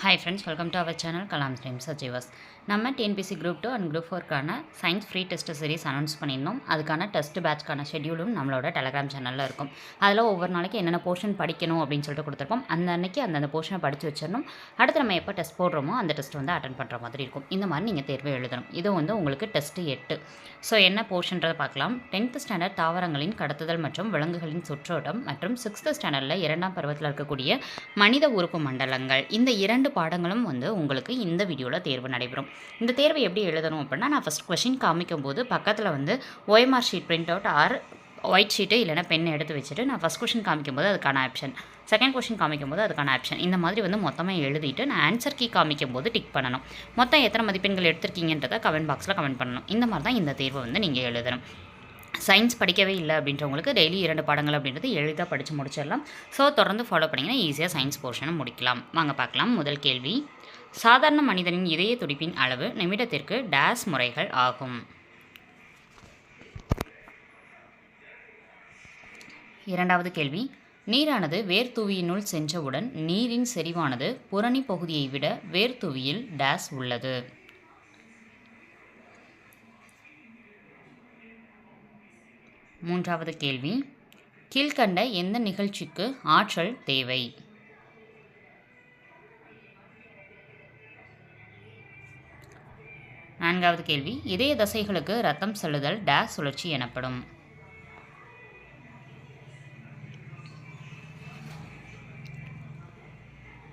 Hi friends welcome to our channel Kalam stream சஜீவஸ் நம்ம TNPSC group two and group ஃபோர்க்கான science free test series announce பண்ணியிருந்தோம். அதுக்கான test பேட்ச்க்கான ஷெட்யூலும் நம்மளோட Telegram சேனலில் இருக்கும். அதில் ஒவ்வொரு நாளைக்கு என்னென்ன போர்ஷன் படிக்கணும் அப்படின்னு சொல்லிட்டு கொடுத்துருப்போம். அந்த அன்னைக்கு அந்தந்த போர்ஷனை படித்து வச்சிடணும். அடுத்து நம்ம எப்போ டெஸ்ட் போடுறோமோ அந்த டெஸ்ட் வந்து அட்டன் பண்ணுற மாதிரி இருக்கும். இந்த மாதிரி நீங்கள் தேர்வு எழுதணும். இது வந்து உங்களுக்கு டெஸ்ட்டு எட்டு. ஸோ என்ன போர்ஷன்றதை பார்க்கலாம். டென்த்து ஸ்டாண்டர்ட் தாவரங்களின் கடத்துதல் மற்றும் விலங்குகளின் சுற்றோட்டம் மற்றும் சிக்ஸ்த்து ஸ்டாண்டர்டில் இரண்டாம் பருவத்தில் இருக்கக்கூடிய மனித உறுப்பு மண்டலங்கள். இந்த இரண்டு பாடங்களும் வந்து உங்களுக்கு இந்த வீடியோவில் தேர்வு நடைபெறும். இந்த தேர்வை எப்படி எழுதணும் அப்படின்னா நான் ஃபஸ்ட் கொஷின் காமிக்கும் போது பக்கத்தில் வந்து OMR sheet print out or white sheet இல்லைனா பென் எடுத்து வச்சுட்டு நான் ஃபஸ்ட் கொஷின் காமிக்கும் போது அதுக்கான ஆப்ஷன் செகண்ட் கொஷின் காமிக்கும் போது அதுக்கான ஆப்ஷன் இந்த மாதிரி வந்து மொத்தமாக எழுதிட்டு நான் ஆன்சர் கீ காமிக்கும் போது டிக் பண்ணணும். மொத்தம் எத்தனை மதிப்பெண்கள் எடுத்திருக்கீங்கன்றதை கமெண்ட் பாக்ஸில் கமெண்ட் பண்ணணும். இந்த மாதிரி தான் இந்த தேர்வை வந்து நீங்கள் எழுதணும். சயின்ஸ் படிக்கவே இல்லை அப்படின்றவங்களுக்கு டெய்லி இரண்டு பாடங்கள் அப்படின்றது எளிதாக படித்து முடிச்சிடலாம். ஸோ தொடர்ந்து ஃபாலோ பண்ணிங்கன்னா ஈஸியாக சயின்ஸ் போர்ஷனை முடிக்கலாம். வாங்க பார்க்கலாம். முதல் கேள்வி. சாதாரண மனிதனின் இதய துடிப்பின் அளவு நிமிடத்திற்கு டேஸ் முறைகள் ஆகும். இரண்டாவது கேள்வி. நீரானது வேர்த்தூவியினுள் சென்றவுடன் நீரின் செறிவானது புறணி பகுதியை விட வேர்த்தூவியில் டேஸ் உள்ளது. மூன்றாவது கேள்வி. கீழ்கண்ட எந்த நிகழ்ச்சிக்கு ஆற்றல் தேவை? நான்காவது கேள்வி. இதய தசைகளுக்கு ரத்தம் செல்லுதல் டேஸ் சுழற்சி எனப்படும்.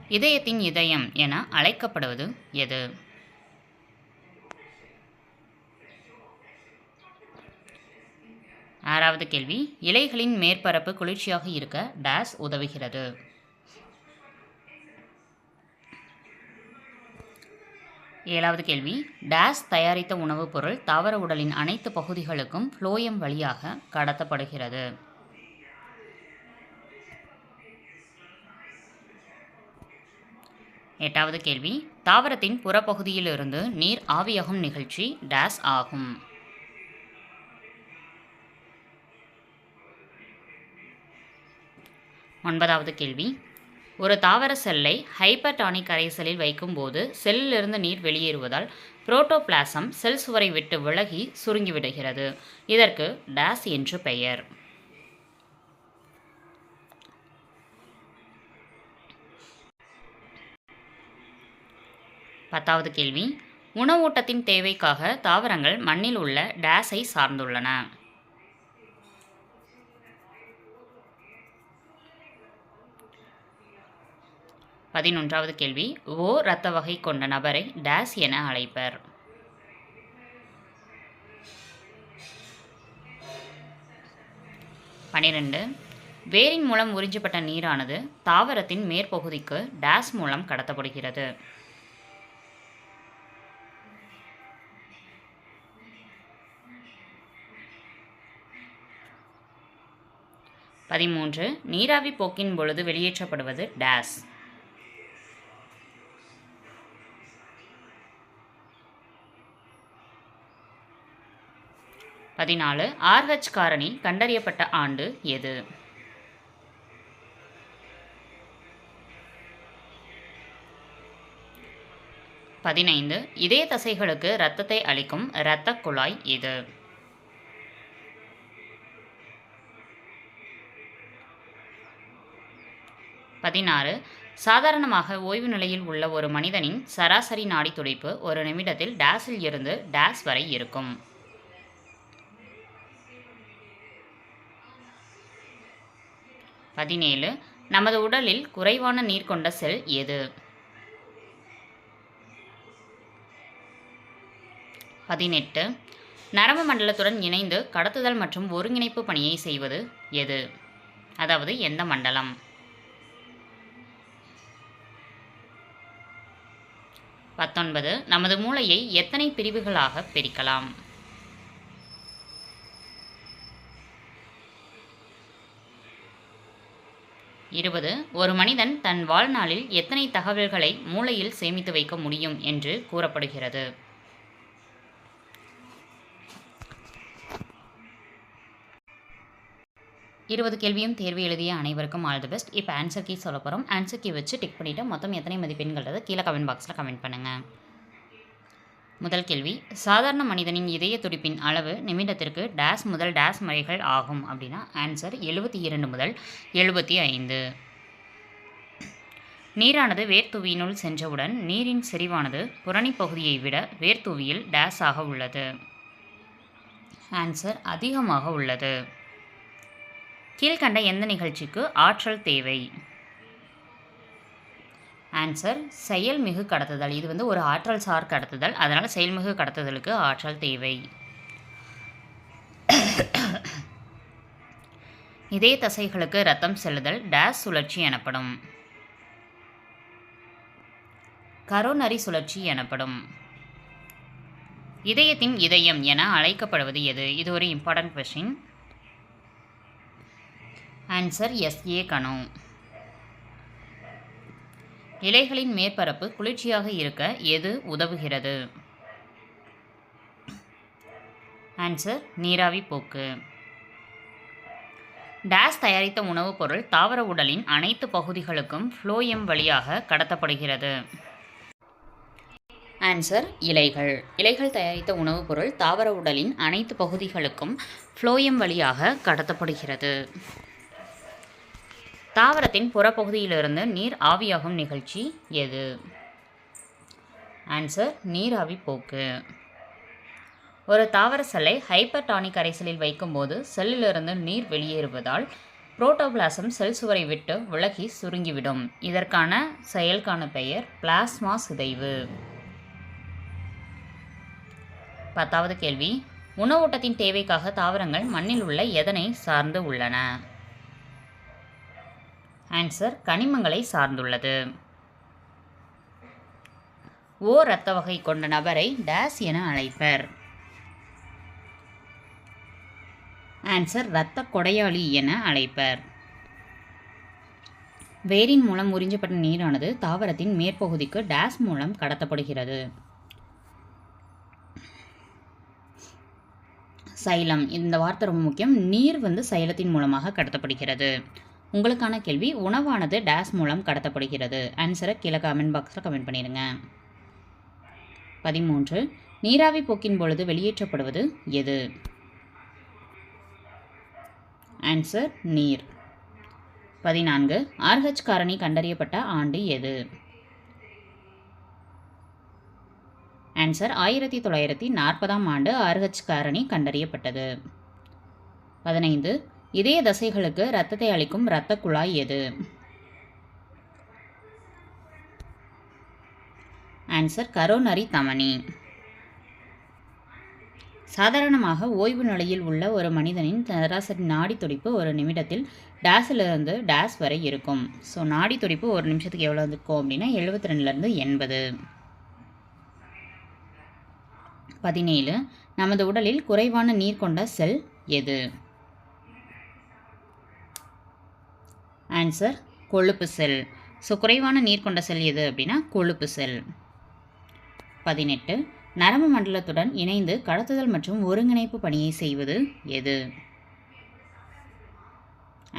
இதயத்தின் இதயம் என அழைக்கப்படுவது எது? ஆறாவது கேள்வி இலைகளின் மேற்பரப்பு குளிர்ச்சியாக இருக்க டேஸ் உதவுகிறது. ஏழாவது கேள்வி டேஸ் தயாரித்த உணவுப் பொருள் தாவர உடலின் அனைத்து பகுதிகளுக்கும் ஃப்ளோயம் வழியாக கடத்தப்படுகிறது. எட்டாவது கேள்வி தாவரத்தின் புறப்பகுதியிலிருந்து நீர் ஆவியாகும் நிகழ்ச்சி டேஸ் ஆகும். ஒன்பதாவது கேள்வி. ஒரு தாவர செல்லை ஹைப்பர்டானிக் கரைசலில் வைக்கும்போது செல்லிலிருந்து நீர் வெளியேறுவதால் புரோட்டோபிளாசம் செல் சுவரை விட்டு விலகி சுருங்கிவிடுகிறது. இதற்கு டேஸ் என்று பெயர். பத்தாவது கேள்வி. உணவூட்டத்தின் தேவைக்காக தாவரங்கள் மண்ணில் உள்ள டேஸை சார்ந்துள்ளன. பதினொன்றாவது கேள்வி. ஓ இரத்த வகை கொண்ட நபரை டேஸ் என அழைப்பர். பனிரெண்டு. வேரின் மூலம் உறிஞ்சப்பட்ட நீரானது தாவரத்தின் மேற்பகுதிக்கு டேஸ் மூலம் கடத்தப்படுகிறது. பதிமூன்று. நீராவி போக்கின் பொழுது வெளியேற்றப்படுவது டேஸ். பதினாலு ஆர்ஹெச் காரணி கண்டறியப்பட்ட ஆண்டு எது? பதினைந்து இதய தசைகளுக்கு இரத்தத்தை அளிக்கும் இரத்த குழாய் இது பதினாறு சாதாரணமாக ஓய்வு நிலையில் உள்ள ஒரு மனிதனின் சராசரி நாடி துடிப்பு ஒரு நிமிடத்தில் டேஸில் இருந்து டேஸ் வரை இருக்கும். பதினேழு நமது உடலில் குறைவான நீர் கொண்ட செல் எது? பதினெட்டு நரம்பு மண்டலத்துடன் இணைந்து கடத்துதல் மற்றும் ஒருங்கிணைப்பு பணியை செய்வது எது? அதாவது எந்த மண்டலம்? பத்தொன்பது நமது மூளையை எத்தனை பிரிவுகளாக பிரிக்கலாம்? இருபது ஒரு மனிதன் தன் வாழ்நாளில் எத்தனை தகவல்களை மூளையில் சேமித்து வைக்க முடியும் என்று கூறப்படுகிறது. இருபது கேள்வியும் தேர்வு எழுதிய அனைவருக்கும் ஆல் தி பெஸ்ட். இப்போ ஆன்சர் கீ சொல்ல போகிறோம் ஆன்சர் கீ வச்சு டிக் பண்ணிவிட்டு மொத்தம் எத்தனை மதிப்பெண்களது கீழே கமெண்ட் பாக்ஸில் கமெண்ட் பண்ணுங்கள் முதல் கேள்வி சாதாரண மனிதனின் இதய துடிப்பின் அளவு நிமிடத்திற்கு டேஸ் முதல் டேஸ் முறைகள் ஆகும்? அப்படின்னா ஆன்சர் எழுபத்தி இரண்டு முதல் எழுபத்தி ஐந்து. நீரானது வேர்த்துவியினுள் சென்றவுடன் நீரின் செறிவானது புறணி பகுதியை விட வேர்த்துவியில் டேஸ் ஆக உள்ளது. ஆன்சர் அதிகமாக உள்ளது. கீழ்கண்ட எந்த நிகழ்ச்சிக்கு ஆற்றல் தேவை? ஆன்சர் செயல்மிகு கடத்துதல். இது வந்து ஒரு ஆற்றல் சார் கடத்துதல். அதனால் செயல்மிகு கடத்துதலுக்கு ஆற்றல் தேவை. இதய தசைகளுக்கு ரத்தம் செல்லுதல் டேஸ் சுழற்சி எனப்படும். கரோனரி சுழற்சி எனப்படும். இதயத்தின் இதயம் என அழைக்கப்படுவது எது? இது ஒரு இம்பார்ட்டன்ட் கொஷின் ஆன்சர் எஸ்ஏ கனோ இலைகளின் மேற்பரப்பு குளிர்ச்சியாக இருக்க எது உதவுகிறது? ஆன்சர் நீராவி போக்கு. டேஸ் தயாரித்த உணவுப் பொருள் தாவர உடலின் அனைத்து பகுதிகளுக்கும் ஃப்ளோயம் வழியாக கடத்தப்படுகிறது. ஆன்சர் இலைகள். இலைகள் தயாரித்த உணவுப் பொருள் தாவர உடலின் அனைத்து பகுதிகளுக்கும் ஃப்ளோயம் வழியாக கடத்தப்படுகிறது. தாவரத்தின் புறப்பகுதியிலிருந்து நீர் ஆவியாகும் நிகழ்ச்சி எது? ஆன்சர் நீராவி போக்கு. ஒரு தாவர செல்லை ஹைப்பர்டானிக் கரைசலில் வைக்கும்போது செல்லிலிருந்து நீர் வெளியேறுவதால் புரோட்டோபிளாசம் செல் சுவரை விட்டு விலகி சுருங்கிவிடும். இதற்கான செயல்கான பெயர் பிளாஸ்மா சிதைவு. பத்தாவது கேள்வி. உணவூட்டத்தின் தேவைக்காக தாவரங்கள் மண்ணில் உள்ள எதனை சார்ந்து உள்ளன? ஆன்சர் கனிமங்களை சார்ந்துள்ளது. ஓ இரத்த வகை கொண்ட நபரை டேஸ் என அழைப்பர். ஆன்சர் இரத்த கொடையாளி என அழைப்பர். வேரின் மூலம் உறிஞ்சப்பட்ட நீரானது தாவரத்தின் மேற்பகுதிக்கு டேஸ் மூலம் கடத்தப்படுகிறது. சைலம். இந்த வார்த்தை ரொம்ப முக்கியம். நீர் வந்து சைலத்தின் மூலமாக கடத்தப்படுகிறது. உங்களுக்கான கேள்வி உணவானது டேஸ் மூலம் கடத்தப்படுகிறது. ஆன்சரை கீழே கமெண்ட் பாக்ஸில் கமெண்ட் பண்ணிடுங்க. பதிமூன்று நீராவி போக்கின் பொழுது வெளியேற்றப்படுவது எது? ஆன்சர் நீர். பதினான்கு ஆர்ஹெச் காரணி கண்டறியப்பட்ட ஆண்டு எது? ஆன்சர் ஆயிரத்தி தொள்ளாயிரத்தி நாற்பதாம் ஆண்டு ஆர்ஹெச் காரணி கண்டறியப்பட்டது. பதினைந்து இதய தசைகளுக்கு இரத்தத்தை அளிக்கும் இரத்த குழாய் எது? ஆன்சர் கரோனரி தமனி. சாதாரணமாக ஓய்வு நிலையில் உள்ள ஒரு மனிதனின் சராசரி நாடி துடிப்பு ஒரு நிமிடத்தில் டேஸிலிருந்து டேஸ் வரை இருக்கும். ஸோ நாடி துடிப்பு ஒரு நிமிஷத்துக்கு எவ்வளோ இருக்கும் அப்படின்னா எழுபத்தி ரெண்டுலேருந்து எண்பது. பதினேழு நமது உடலில் குறைவான நீர் கொண்ட செல் எது? ஆன்சர் கொழுப்பு செல். ஸோ குறைவான நீர் கொண்ட செல் எது அப்படின்னா கொழுப்பு செல். பதினெட்டு. நரம்பு மண்டலத்துடன் இணைந்து கடத்துதல் மற்றும் ஒருங்கிணைப்பு பணியை செய்வது எது?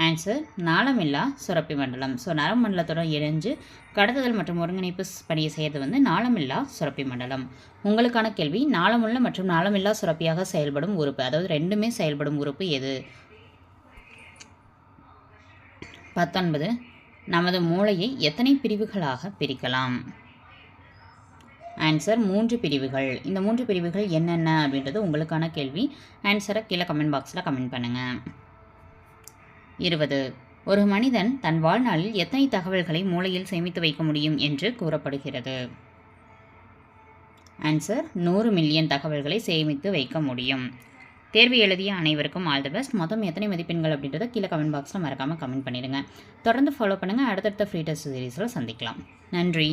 ஆன்சர் நாளமில்லா சுரப்பி மண்டலம். ஸோ நரம்பு மண்டலத்துடன் இணைஞ்சு கடத்துதல் மற்றும் ஒருங்கிணைப்பு பணியை செய்கிறது வந்து நாளமில்லா சுரப்பி மண்டலம். உங்களுக்கான கேள்வி நாளமுள்ள மற்றும் நாளமில்லா சுரப்பியாக செயல்படும் உறுப்பு அதாவது ரெண்டுமே செயல்படும் உறுப்பு எது? பத்தொன்பது. நமது மூளையை எத்தனை பிரிவுகளாக பிரிக்கலாம்? ஆன்சர் மூன்று பிரிவுகள். இந்த மூன்று பிரிவுகள் என்னென்ன அப்படின்றது உங்களுக்கான கேள்வி. ஆன்சரை கீழே கமெண்ட் பாக்ஸில் கமெண்ட் பண்ணுங்கள் இருபது. ஒரு மனிதன் தன் வாழ்நாளில் எத்தனை தகவல்களை மூளையில் சேமித்து வைக்க முடியும் என்று கூறப்படுகிறது? ஆன்சர் நூறு மில்லியன் தகவல்களை சேமித்து வைக்க முடியும். தேர்வு எழுதிய அனைவருக்கும் ஆல் தி பெஸ்ட். மொத்தம் எத்தனை மதிப்பெண்கள் அப்படின்றத கீழே கமெண்ட் பாக்ஸில் மறக்காமல் கமெண்ட் பண்ணிடுங்க. தொடர்ந்து ஃபாலோ பண்ணுங்கள் அடுத்தடுத்த ஃப்ரீ டெஸ்ட் சீரீஸில் சந்திக்கலாம். நன்றி.